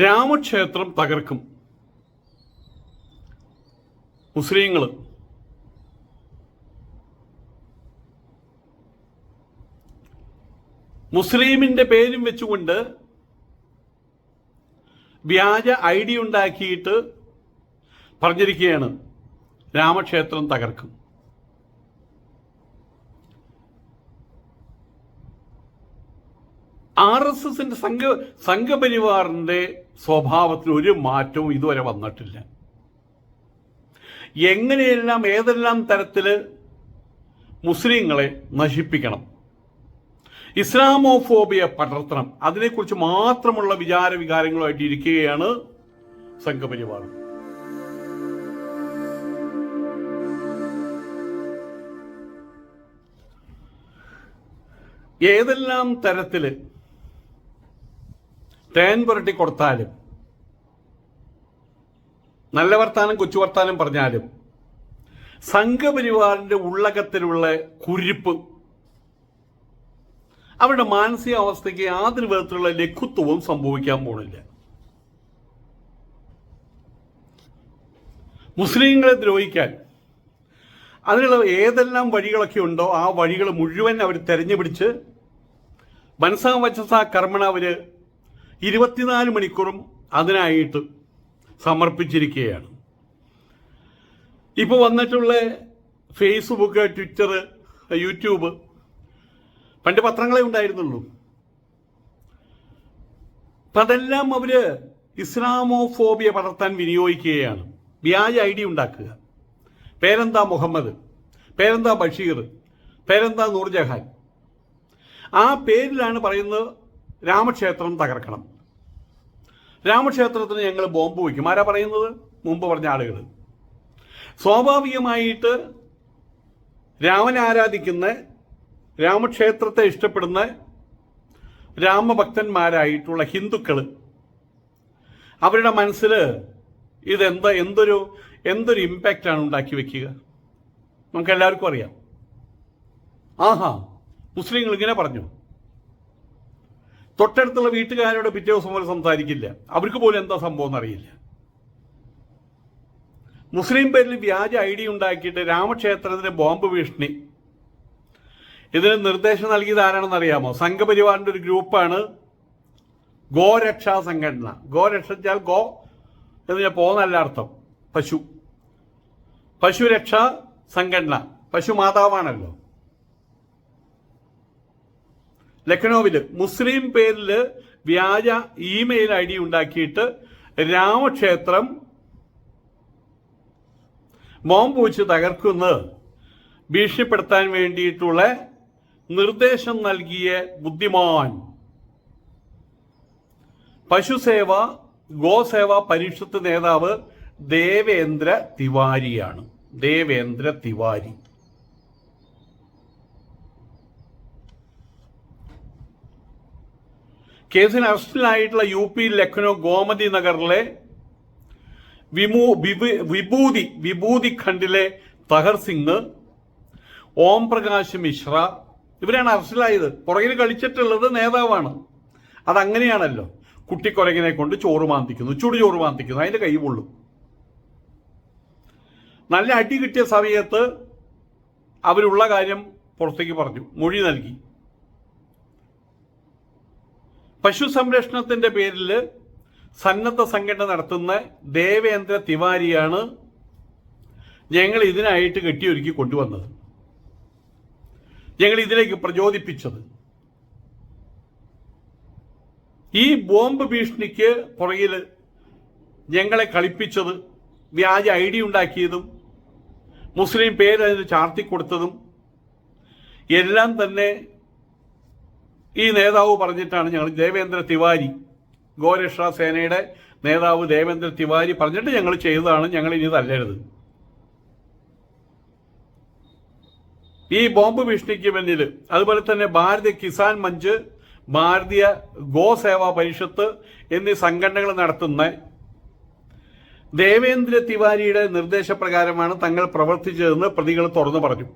രാമക്ഷേത്രം തകർക്കും. മുസ്ലിങ്ങൾ മുസ്ലിമിന്റെ പേരും വെച്ചുകൊണ്ട് വ്യാജ ഐ ഡി ഉണ്ടാക്കിയിട്ട് പറഞ്ഞിരിക്കുകയാണ്. രാമക്ഷേത്രം തകർക്കും. ആർ എസ് എസിന്റെ സംഘ സംഘപരിവാറിന്റെ സ്വഭാവത്തിൽ ഒരു മാറ്റവും ഇതുവരെ വന്നിട്ടില്ല. എങ്ങനെയെല്ലാം ഏതെല്ലാം തരത്തിൽ മുസ്ലിങ്ങളെ നശിപ്പിക്കണം ഇസ്ലാമോഫോബിയ പടർത്തണം അതിനെക്കുറിച്ച് മാത്രമുള്ള വിചാര വികാരങ്ങളുമായിട്ട് ഇരിക്കുകയാണ് സംഘപരിവാർ. ഏതെല്ലാം തരത്തിൽ തേൻ പുരട്ടി കൊടുത്താലും നല്ല വർത്താനം കൊച്ചു വർത്താനം പറഞ്ഞാലും സംഘപരിവാറിന്റെ ഉള്ളകത്തിലുള്ള കുരിപ്പ് അവരുടെ മാനസികാവസ്ഥയ്ക്ക് യാതൊരു വിധത്തിലുള്ള ലഘുത്വവും സംഭവിക്കാൻ പോണില്ല. മുസ്ലിങ്ങളെ ദ്രോഹിക്കാൻ അതിനുള്ള ഏതെല്ലാം വഴികളൊക്കെ ഉണ്ടോ ആ വഴികൾ മുഴുവൻ അവർ തെരഞ്ഞുപിടിച്ച് മനസ്സാ വച്ചസ കർമ്മണ അവർ ഇരുപത്തിനാല് മണിക്കൂറും അതിനായിട്ട് സമർപ്പിച്ചിരിക്കുകയാണ്. ഇപ്പോൾ വന്നിട്ടുള്ള ഫേസ്ബുക്ക് ട്വിറ്റർ യൂട്യൂബ് പണ്ട് പത്രങ്ങളെ ഉണ്ടായിരുന്നുള്ളൂ. അപ്പം അതെല്ലാം അവർ ഇസ്ലാമോഫോബിയ പടർത്താൻ വിനിയോഗിക്കുകയാണ്. വ്യാജ ഐ ഡി ഉണ്ടാക്കുക. പേരെന്താ മുഹമ്മദ്? പേരെന്താ ബഷീർ? പേരെന്താ നൂർജഹാൻ? ആ പേരിലാണ് പറയുന്നത് രാമക്ഷേത്രം തകർക്കണം. രാമക്ഷേത്രത്തിന് ഞങ്ങൾ ബോംബ് വയ്ക്കും. ആരാ പറയുന്നത്? മുമ്പ് പറഞ്ഞ ആളുകൾ. സ്വാഭാവികമായിട്ട് രാമൻ ആരാധിക്കുന്ന രാമക്ഷേത്രത്തെ ഇഷ്ടപ്പെടുന്ന രാമഭക്തന്മാരായിട്ടുള്ള ഹിന്ദുക്കൾ അവരുടെ മനസ്സിൽ ഇതെന്താ എന്തൊരു എന്തൊരു ഇമ്പാക്റ്റാണ് ഉണ്ടാക്കി വെക്കുക? നമുക്ക് എല്ലാവർക്കും അറിയാം. ആഹാ മുസ്ലിങ്ങൾ ഇങ്ങനെ പറഞ്ഞു. തൊട്ടടുത്തുള്ള വീട്ടുകാരോട് പിറ്റേ ദിവസം പോലെ സംസാരിക്കില്ല. അവർക്ക് പോലും എന്താ സംഭവം എന്നറിയില്ല. മുസ്ലിം പേരിൽ വ്യാജ ഐ ഡി ഉണ്ടാക്കിയിട്ട് രാമക്ഷേത്രത്തിന് ബോംബ് ഭീഷണി. ഇതിന് നിർദ്ദേശം നൽകിയത് ആരാണെന്ന് അറിയാമോ? സംഘപരിവാറിന്റെ ഒരു ഗ്രൂപ്പാണ് ഗോരക്ഷാ സംഘടന. ഗോരക്ഷ ഗോ എന്ന് ഞാൻ പോകുന്നല്ല അർത്ഥം. പശു. പശുരക്ഷാ സംഘടന. പശു മാതാവാണല്ലോ. ലക്നൌവിൽ മുസ്ലിം പേരിൽ വ്യാജ ഇമെയിൽ ഐ ഡി ഉണ്ടാക്കിയിട്ട് രാമക്ഷേത്രം ബോംബ് വെച്ച് തകർക്കുന്ന. ഭീഷണിപ്പെടുത്താൻ വേണ്ടിയിട്ടുള്ള നിർദ്ദേശം നൽകിയ ബുദ്ധിമാൻ. പശുസേവ ഗോസേവ പരിഷത്ത് നേതാവ് ദേവേന്ദ്ര തിവാരിയാണ്. ദേവേന്ദ്ര തിവാരി. കേസിൽ അറസ്റ്റിലായിട്ടുള്ള യു പി ലക്നൗ ഗോമതി നഗറിലെ വിമു വിഭൂതി വിഭൂതി ഖണ്ഡിലെ തഹർ സിംഗ് ഓം പ്രകാശ് മിശ്ര ഇവരാണ് അറസ്റ്റിലായത്. പുറകിൽ കളിച്ചിട്ടുള്ളത് നേതാവാണ്. അതങ്ങനെയാണല്ലോ. കുട്ടിക്കൊരങ്ങിനെ കൊണ്ട് ചോറ് മാന്തിക്കുന്നു ചുടു ചോറ് മാന്തിക്കുന്നു അതിന്റെ കൈ പൊള്ളും. നല്ല അടി കിട്ടിയ സമയത്ത് അവരുള്ള കാര്യം പുറത്തേക്ക് പറഞ്ഞു മൊഴി നൽകി. പശു സംരക്ഷണത്തിന്റെ പേരിൽ സന്നദ്ധ സംഘടന നടത്തുന്ന ദേവേന്ദ്ര തിവാരിയാണ് ഞങ്ങൾ ഇതിനായിട്ട് കെട്ടിയൊരുക്കി കൊണ്ടുവന്നത്. ഞങ്ങൾ ഇതിലേക്ക് പ്രചോദിപ്പിച്ചത്. ഈ ബോംബ് ഭീഷണിക്ക് പുറകിൽ ഞങ്ങളെ കളിപ്പിച്ചത് വ്യാജ ഐ ഡി ഉണ്ടാക്കിയതും മുസ്ലിം പേര് അതിന് ചാർത്തി കൊടുത്തതും എല്ലാം തന്നെ ഈ നേതാവ് പറഞ്ഞിട്ടാണ് ഞങ്ങൾ ദേവേന്ദ്ര തിവാരി ഗോരക്ഷാ സേനയുടെ നേതാവ് ദേവേന്ദ്ര തിവാരി പറഞ്ഞിട്ട് ഞങ്ങൾ ചെയ്തതാണ് ഞങ്ങൾ ഇനി തല്ലരുത്. ഈ ബോംബ് ഭീഷണിക്ക് പിന്നിൽ അതുപോലെ തന്നെ ഭാരതീയ കിസാൻ മഞ്ച് ഭാരതീയ ഗോസേവാ പരിഷത്ത് എന്നീ സംഘടനകൾ നടത്തുന്ന ദേവേന്ദ്ര തിവാരിയുടെ നിർദ്ദേശപ്രകാരമാണ് തങ്ങൾ പ്രവർത്തിച്ചതെന്ന് പ്രതികൾ തുറന്നു പറഞ്ഞു.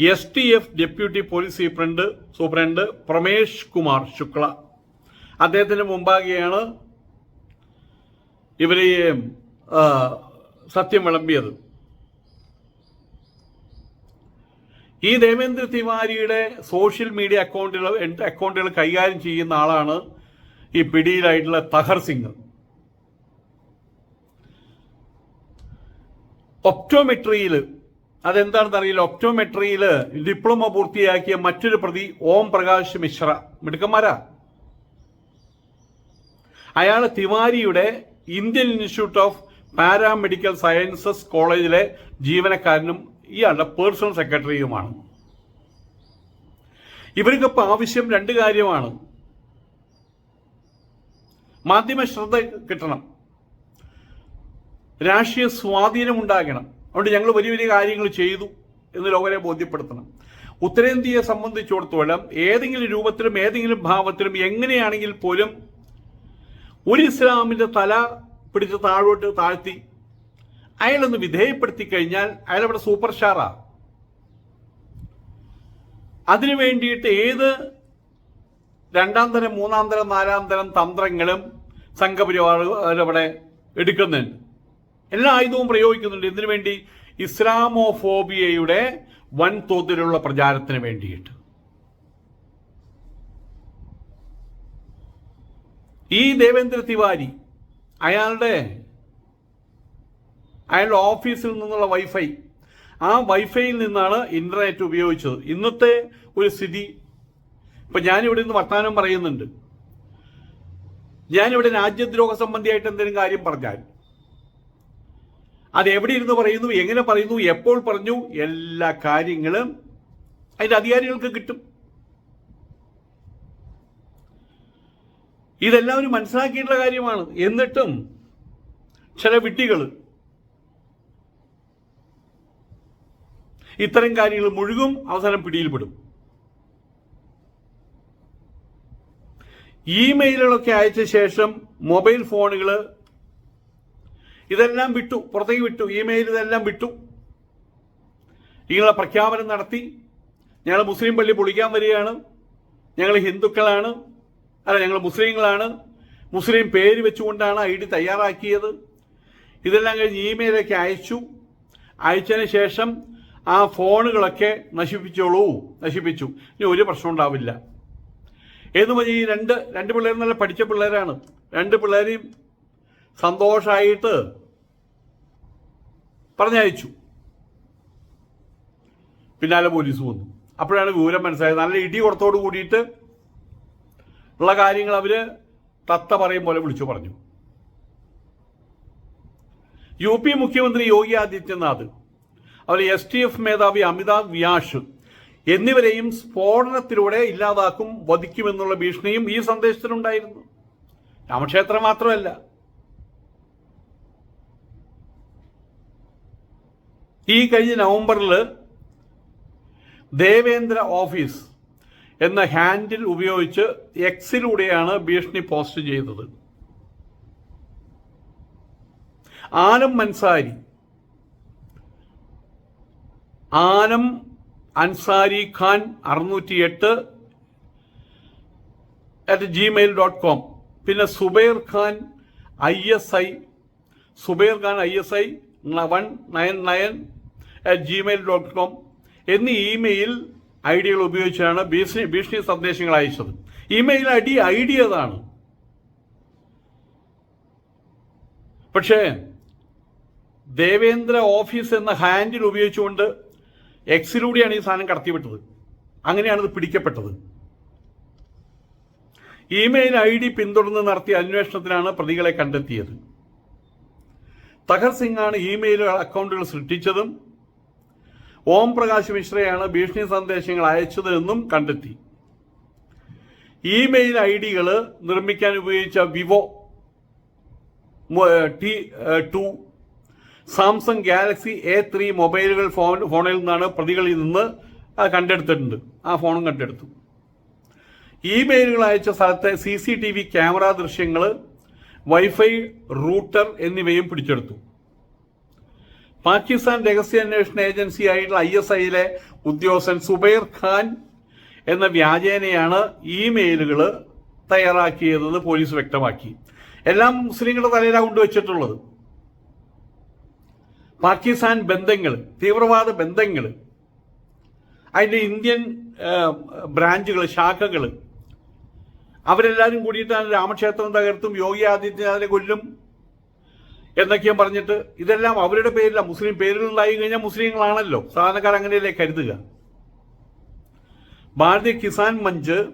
S T F deputy police superintendent superintendent Pramesh Kumar Shukla. അദ്ദേഹത്തിന് മുമ്പാകെയാണ് ഇവരെ സത്യം വിളമ്പിയത്. ഈ ദേവേന്ദ്ര തിവാരിയുടെ സോഷ്യൽ മീഡിയ അക്കൗണ്ടുകൾ അക്കൗണ്ടുകൾ കൈകാര്യം ചെയ്യുന്ന ആളാണ് ഈ പിടിയിലായിട്ടുള്ള തഹർ സിംഗ്. ഒപ്റ്റോമെട്രിയിൽ അതെന്താണെന്ന് അറിയില്ല ഒപ്റ്റോമെട്രിയിൽ ഡിപ്ലോമ പൂർത്തിയാക്കിയ മറ്റൊരു പ്രതി ഓം പ്രകാശ് മിശ്ര. മിടുക്കന്മാരാ. അയാൾ തിവാരിയുടെ Indian institute of paramedical sciences കോളേജിലെ ജീവനക്കാരനും ഇയാളുടെ പേഴ്സണൽ സെക്രട്ടറിയുമാണ്. ഇവർക്കിപ്പോൾ ആവശ്യം രണ്ട് കാര്യമാണ്. മാധ്യമ ശ്രദ്ധ കിട്ടണം. രാഷ്ട്രീയ സ്വാധീനം ഉണ്ടാകണം അതുകൊണ്ട് ഞങ്ങൾ വലിയ വലിയ കാര്യങ്ങൾ ചെയ്തു എന്ന് ലോകരെ ബോധ്യപ്പെടുത്തണം. ഉത്തരേന്ത്യയെ സംബന്ധിച്ചിടത്തോളം ഏതെങ്കിലും രൂപത്തിലും ഏതെങ്കിലും ഭാവത്തിലും എങ്ങനെയാണെങ്കിൽ പോലും ഒരു ഇസ്ലാമിന്റെ തല പിടിച്ച് താഴോട്ട് താഴ്ത്തി അയാളൊന്ന് വിധേയപ്പെടുത്തി കഴിഞ്ഞാൽ അയാൾ അവിടെ സൂപ്പർ സ്റ്റാറാ. അതിനു വേണ്ടിയിട്ട് ഏത് രണ്ടാം തരം മൂന്നാം തരം നാലാം തരം തന്ത്രങ്ങളും സംഘപരിവാർ അവിടെ എടുക്കുന്നുണ്ട്. എല്ലാ ആയുധവും പ്രയോഗിക്കുന്നുണ്ട്. ഇതിനു വേണ്ടി? ഇസ്ലാമോഫോബിയയുടെ വൻതോതിലുള്ള പ്രചാരത്തിന് വേണ്ടിയിട്ട്. ഈ ദേവേന്ദ്ര തിവാരി അയാളുടെ അയാളുടെ ഓഫീസിൽ നിന്നുള്ള വൈഫൈ ആ വൈഫൈയിൽ നിന്നാണ് ഇന്റർനെറ്റ് ഉപയോഗിച്ചത്. ഇന്നത്തെ ഒരു സ്ഥിതി ഇപ്പൊ ഞാനിവിടെ നിന്ന് വർത്തമാനം പറയുന്നുണ്ട്. ഞാനിവിടെ രാജ്യദ്രോഹ സംബന്ധിയായിട്ട് എന്തെങ്കിലും കാര്യം പറഞ്ഞാൽ അത് എവിടെ ഇരുന്ന് പറയുന്നു? എങ്ങനെ പറയുന്നു? എപ്പോൾ പറഞ്ഞു? എല്ലാ കാര്യങ്ങളും അതിന്റെ അധികാരികൾക്ക് കിട്ടും. ഇതെല്ലാവരും മനസ്സിലാക്കിയിട്ടുള്ള കാര്യമാണ്. എന്നിട്ടും ചില വിട്ടികൾ. ഇത്തരം കാര്യങ്ങൾ മുഴുകും അവസാനം പിടിയിൽപ്പെടും. ഇമെയിലുകളൊക്കെ അയച്ച ശേഷം മൊബൈൽ ഫോണുകൾ ഇതെല്ലാം വിട്ടു പുറത്തേക്ക് വിട്ടു ഇമെയിൽ ഇതെല്ലാം വിട്ടു. ഇങ്ങനെ പ്രഖ്യാപനം നടത്തി. ഞങ്ങൾ മുസ്ലിം പള്ളി പൊളിക്കാൻ വരികയാണ്. ഞങ്ങൾ ഹിന്ദുക്കളാണ്. അല്ല ഞങ്ങൾ മുസ്ലിങ്ങളാണ്. മുസ്ലിം പേര് വെച്ചുകൊണ്ടാണ് ഐ ഡി തയ്യാറാക്കിയത്. ഇതെല്ലാം കഴിഞ്ഞ് ഇമെയിലൊക്കെ അയച്ചു. അയച്ചതിന് ശേഷം ആ ഫോണുകളൊക്കെ നശിപ്പിച്ചോളൂ. നശിപ്പിച്ചു. ഇനി ഒരു പ്രശ്നം ഉണ്ടാവില്ല. എന്ന് പറഞ്ഞാൽ ഈ രണ്ട് രണ്ട് പിള്ളേർ നല്ല പഠിച്ച പിള്ളേരാണ്. രണ്ട് പിള്ളേരെയും സന്തോഷമായിട്ട് പറഞ്ഞയച്ചു. പിന്നാലെ പോലീസ് വന്നു. അപ്പോഴാണ് വിവരം മനസ്സിലായത്. നല്ല ഇടി കൊടുത്തോട് കൂടിയിട്ട് ഉള്ള കാര്യങ്ങൾ അവർ തത്ത പറയും പോലെ വിളിച്ചു പറഞ്ഞു. യു പി മുഖ്യമന്ത്രി യോഗി ആദിത്യനാഥ് അവർ എസ് ടി എഫ് മേധാവി അമിതാഭ് വ്യാഷ് എന്നിവരെയും സ്ഫോടനത്തിലൂടെ ഇല്ലാതാക്കും വധിക്കുമെന്നുള്ള ഭീഷണിയും ഈ സന്ദേശത്തിലുണ്ടായിരുന്നു. രാമക്ഷേത്രം മാത്രമല്ല ഈ കഴിഞ്ഞ നവംബറിൽ ദേവേന്ദ്ര ഓഫീസ് എന്ന ഹാൻഡിൽ ഉപയോഗിച്ച് എക്സിലൂടെയാണ് ഭീഷണി പോസ്റ്റ് ചെയ്തത്. ആനം മൻസാരി ആനം അൻസാരി ഖാൻ അറുന്നൂറ്റി എട്ട് അറ്റ് ജിമെയിൽ ഡോട്ട് കോം പിന്നെ Zubair Khan I S I. Zubair Khan I S I one nine nine at Gmail dot com എന്നീ ഇമെയിൽ ഐ ഡികൾ ഉപയോഗിച്ചാണ് ഭീഷണി ഭീഷണി സന്ദേശങ്ങൾ അയച്ചത്. Email I D I D അതാണ് പക്ഷേ ദേവേന്ദ്ര ഓഫീസ് എന്ന ഹാൻഡിൽ ഉപയോഗിച്ചുകൊണ്ട് എക്സിലൂടെയാണ് ഈ സാധനം കടത്തിവിട്ടത്. അങ്ങനെയാണ് ഇത് പിടിക്കപ്പെട്ടത്. ഇമെയിൽ ഐ ഡി പിന്തുടർന്ന് നടത്തിയ അന്വേഷണത്തിലാണ് പ്രതികളെ കണ്ടെത്തിയത്. തഹർ സിംഗാണ് ഇമെയിൽ അക്കൗണ്ടുകൾ സൃഷ്ടിച്ചതും ഓം പ്രകാശ് മിശ്രയാണ് ഭീഷണി സന്ദേശങ്ങൾ അയച്ചത് എന്നും കണ്ടെത്തി. ഇമെയിൽ ഐ ഡികൾ നിർമ്മിക്കാൻ ഉപയോഗിച്ച Vivo T two Samsung Galaxy A three മൊബൈലുകൾ phone ഫോണിൽ നിന്നാണ് പ്രതികളിൽ നിന്ന് കണ്ടെടുത്തിട്ടുണ്ട്. ആ ഫോണും കണ്ടെടുത്തു. ഇമെയിലുകൾ അയച്ച സ്ഥലത്തെ C C T V camera ദൃശ്യങ്ങൾ വൈഫൈ റൂട്ടർ എന്നിവയും പിടിച്ചെടുത്തു. പാകിസ്ഥാൻ രഹസ്യാന്വേഷണ ഏജൻസി ആയിട്ടുള്ള ഐ എസ് ഐയിലെ ഉദ്യോഗസ്ഥൻ സുബൈർ ഖാൻ എന്ന വ്യാജേനയാണ് ഇമെയിലുകൾ തയ്യാറാക്കിയതെന്ന് പോലീസ് വ്യക്തമാക്കി. എല്ലാം മുസ്ലിങ്ങളുടെ തലയിലാണ് കൊണ്ടുവച്ചിട്ടുള്ളത്. പാകിസ്ഥാൻ ബന്ധങ്ങൾ തീവ്രവാദ ബന്ധങ്ങൾ അതിന്റെ ഇന്ത്യൻ ബ്രാഞ്ചുകൾ ശാഖകൾ അവരെല്ലാവരും കൂടിയിട്ടാണ് രാമക്ഷേത്രം തകർത്തും യോഗി ആദിത്യനാഥിനെ കൊല്ലും എന്നൊക്കെയും പറഞ്ഞിട്ട് ഇതെല്ലാം അവരുടെ പേരില. മുസ്ലിം പേരിലുണ്ടായി കഴിഞ്ഞാൽ മുസ്ലിങ്ങളാണല്ലോ. സാധാരണക്കാർ അങ്ങനെയല്ലേ കരുതുക? ഭാരതീയ കിസാൻ മഞ്ച്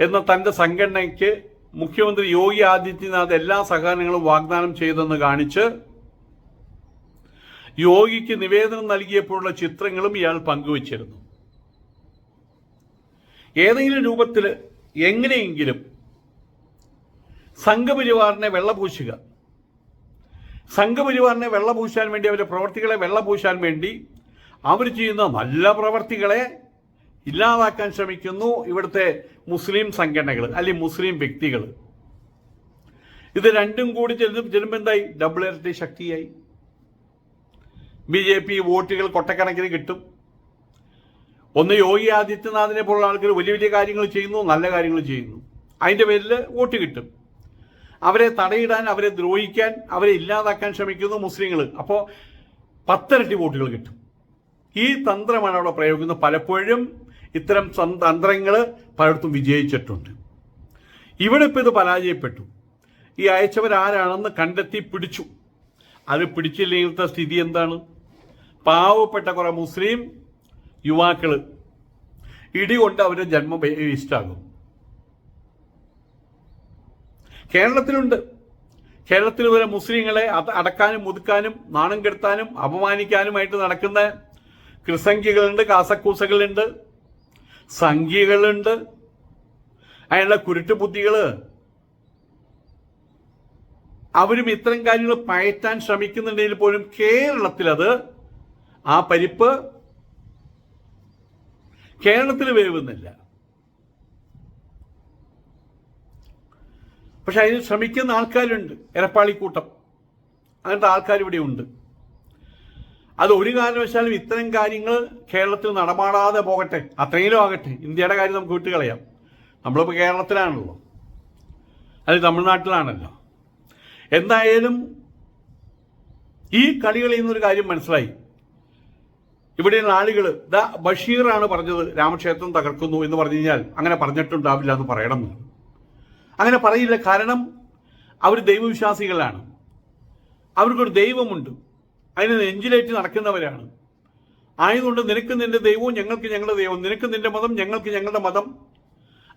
എന്ന തന്റെ സംഘടനയ്ക്ക് മുഖ്യമന്ത്രി യോഗി ആദിത്യനാഥ് എല്ലാ സഹകരണങ്ങളും വാഗ്ദാനം ചെയ്തെന്ന് കാണിച്ച് യോഗിക്ക് നിവേദനം നൽകിയപ്പോഴുള്ള ചിത്രങ്ങളും ഇയാൾ പങ്കുവച്ചിരുന്നു. ഏതെങ്കിലും രൂപത്തിൽ എങ്ങനെയെങ്കിലും സംഘപരിവാറിനെ വെള്ളപൂശുക. സംഘപരിവാറിനെ വെള്ളപൂശാൻ വേണ്ടി അവരുടെ പ്രവർത്തികളെ വെള്ളപൂശാൻ വേണ്ടി അവർ ചെയ്യുന്ന നല്ല പ്രവർത്തികളെ ഇല്ലാതാക്കാൻ ശ്രമിക്കുന്നു ഇവിടുത്തെ മുസ്ലിം സംഘടനകൾ അല്ലെങ്കിൽ മുസ്ലിം വ്യക്തികൾ. ഇത് രണ്ടും കൂടി ചെല്ലും ചെല്ലുമ്പോൾ എന്തായി? ഡബിൾ ഇരട്ടി ശക്തിയായി. ബി ജെ പി വോട്ടുകൾ കൊട്ടക്കണക്കിന് കിട്ടും. ഒന്ന് യോഗി ആദിത്യനാഥിനെ പോലുള്ള ആൾക്കാർ വലിയ വലിയ കാര്യങ്ങൾ ചെയ്യുന്നു നല്ല കാര്യങ്ങൾ ചെയ്യുന്നു. അതിന്റെ പേരിൽ വോട്ട് കിട്ടും. അവരെ തടയിടാൻ അവരെ ദ്രോഹിക്കാൻ അവരെ ഇല്ലാതാക്കാൻ ശ്രമിക്കുന്നു മുസ്ലിങ്ങൾ അപ്പോൾ പത്തിരട്ടി വോട്ടുകൾ കിട്ടും. ഈ തന്ത്രമാണ് അവിടെ പ്രയോഗിക്കുന്നത്. പലപ്പോഴും ഇത്തരം തന്ത്രങ്ങൾ പലയിടത്തും വിജയിച്ചിട്ടുണ്ട്. ഇവിടെ ഇപ്പോൾ ഇത് പരാജയപ്പെട്ടു. ഈ അയച്ചവരാരാണെന്ന് കണ്ടെത്തി പിടിച്ചു. അത് പിടിച്ചില്ലെങ്കിലത്തെ സ്ഥിതി എന്താണ്? പാവപ്പെട്ട കുറെ മുസ്ലിം യുവാക്കൾ ഇടികൊണ്ട് അവരുടെ ജന്മം വേസ്റ്റാകും. കേരളത്തിലുണ്ട്. കേരളത്തിൽ വരെ മുസ്ലിങ്ങളെ അടക്കാനും മുതുക്കാനും നാണം കെടുത്താനും അപമാനിക്കാനുമായിട്ട് നടക്കുന്ന ക്രിസംഖ്യകളുണ്ട് കാസക്കൂസകളുണ്ട് സംഖ്യകളുണ്ട് അതിനുള്ള കുരുട്ടുബുദ്ധികൾ അവരും ഇത്തരം കാര്യങ്ങൾ പയറ്റാൻ ശ്രമിക്കുന്നുണ്ടെങ്കിൽ പോലും കേരളത്തിൽ അത് ആ പരിപ്പ് കേരളത്തിൽ വേവുന്നില്ല. പക്ഷെ അതിന് ശ്രമിക്കുന്ന ആൾക്കാരുണ്ട്. എരപ്പാളിക്കൂട്ടം അങ്ങനത്തെ ആൾക്കാർ ഇവിടെ ഉണ്ട്. അത് ഒരു കാരണവശാലും ഇത്തരം കാര്യങ്ങൾ കേരളത്തിൽ നടമാടാതെ പോകട്ടെ. അത്രയിലും ആകട്ടെ. ഇന്ത്യയുടെ കാര്യം നമുക്ക് വിട്ടുകളയാം നമ്മളിപ്പോൾ കേരളത്തിലാണല്ലോ. അത് തമിഴ്നാട്ടിലാണല്ലോ. എന്തായാലും ഈ കളികളിൽ നിന്നൊരു കാര്യം മനസ്സിലായി. ഇവിടെയുള്ള ആളുകൾ ദ ബഷീറാണ് പറഞ്ഞത് രാമക്ഷേത്രം തകർക്കുന്നു എന്ന് പറഞ്ഞു കഴിഞ്ഞാൽ അങ്ങനെ പറഞ്ഞിട്ടുണ്ടാവില്ല എന്ന് പറയണം അങ്ങനെ പറയില്ല കാരണം അവർ ദൈവവിശ്വാസികളാണ്. അവർക്കൊരു ദൈവമുണ്ട്. അതിന് നെഞ്ചിലേറ്റ് നടക്കുന്നവരാണ്. ആയതുകൊണ്ട് നിനക്ക് നിന്റെ ദൈവവും ഞങ്ങൾക്ക് ഞങ്ങളുടെ ദൈവവും. നിനക്ക് നിന്റെ മതം ഞങ്ങൾക്ക് ഞങ്ങളുടെ മതം.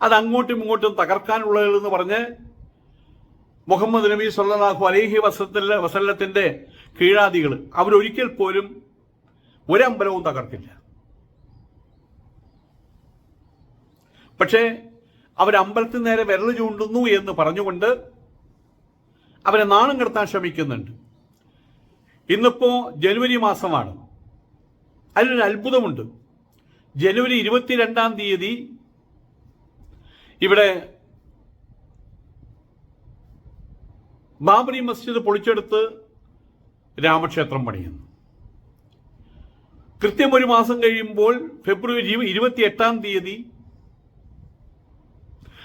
അത് അങ്ങോട്ടും ഇങ്ങോട്ടും തകർക്കാനുള്ളതെന്ന് പറഞ്ഞ് മുഹമ്മദ് നബി സല്ലാഹു അലേഹി വസത്തിലെ വസല്ലത്തിന്റെ കീഴാദികൾ അവരൊരിക്കൽ പോലും ഒരമ്പലവും തകർക്കില്ല. പക്ഷേ അവരമ്പലത്തിന് നേരെ വിരൽ ചൂണ്ടുന്നു എന്ന് പറഞ്ഞുകൊണ്ട് അവരെ നാണം കടത്താൻ ശ്രമിക്കുന്നുണ്ട്. ഇന്നിപ്പോ ജനുവരി മാസമാണ്. അതിലൊരു അത്ഭുതമുണ്ട്. ജനുവരി ഇരുപത്തിരണ്ടാം തീയതി ഇവിടെ ബാബറി മസ്ജിദ് പൊളിച്ചെടുത്ത് രാമക്ഷേത്രം പണിയുന്നു. കൃത്യം ഒരു മാസം കഴിയുമ്പോൾ ഫെബ്രുവരി ഇരുപത്തി എട്ടാം തീയതി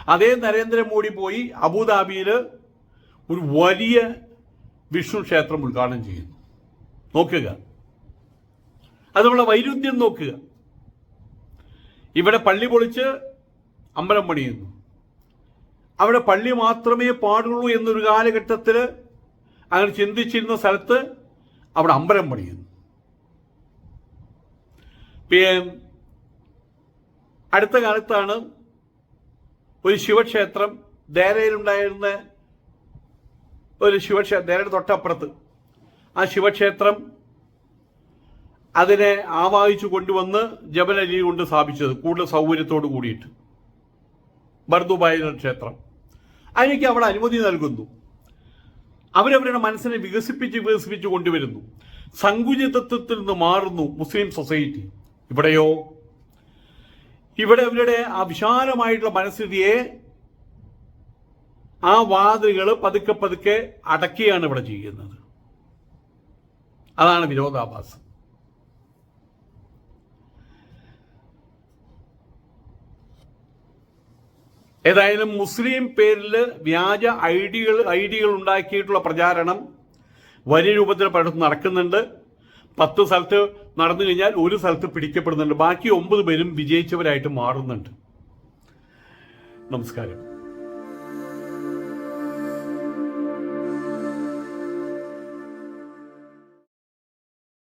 അതേ നരേന്ദ്രമോദി പോയി അബുദാബിയിൽ ഒരു വലിയ വിഷ്ണു ക്ഷേത്രം ഉദ്ഘാടനം ചെയ്യുന്നു. നോക്കുക. അത് നമ്മളെ വൈരുദ്ധ്യം നോക്കുക. ഇവിടെ പള്ളി പൊളിച്ച് അമ്പലം പണിയുന്നു. അവിടെ പള്ളി മാത്രമേ പാടുള്ളൂ എന്നൊരു കാലഘട്ടത്തിൽ അങ്ങനെ ചിന്തിച്ചിരുന്ന സ്ഥലത്ത് അവിടെ അമ്പലം പണിയുന്നു. അടുത്ത കാലത്താണ് ഒരു ശിവക്ഷേത്രം ദേരയിലുണ്ടായിരുന്ന ഒരു ശിവക്ഷേത്രം ദേരയുടെ തൊട്ടപ്പുറത്ത്. ആ ശിവക്ഷേത്രം അതിനെ ആവാഹിച്ചു കൊണ്ടുവന്ന് ജബലലി കൊണ്ട് സ്ഥാപിച്ചത് കൂടുതൽ സൗകര്യത്തോട് കൂടിയിട്ട്. ബർദുബായ ക്ഷേത്രം. അതിനൊക്കെ അവിടെ അനുമതി നൽകുന്നു. അവരവരുടെ മനസ്സിനെ വികസിപ്പിച്ച് വികസിപ്പിച്ച് കൊണ്ടുവരുന്നു. സങ്കുചിതത്വത്തിൽ നിന്ന് മാറുന്നു മുസ്ലിം സൊസൈറ്റി. ഇവിടെയോ ഇവിടെ ഇവരുടെ ആ വിശാലമായിട്ടുള്ള മനസ്ഥിതിയെ ആ വാതിലുകൾ പതുക്കെ പതുക്കെ അടക്കുകയാണ് ഇവിടെ ചെയ്യുന്നത്. അതാണ് വിരോധാഭാസം. ഏതായാലും മുസ്ലിം പേരിൽ വ്യാജ ഐഡികൾ ഐഡികൾ ഉണ്ടാക്കിയിട്ടുള്ള പ്രചാരണം വലിയ രൂപത്തിൽ പലയിടത്തും നടക്കുന്നുണ്ട്. പത്ത് സ്ഥലത്ത് നടന്നു കഴിഞ്ഞാൽ ഒരു സ്ഥലത്ത് പിടിക്കപ്പെടുന്നുണ്ട്. ബാക്കി ഒമ്പത് പേരും വിജയിച്ചവരായിട്ട് മാറുന്നുണ്ട്. നമസ്കാരം.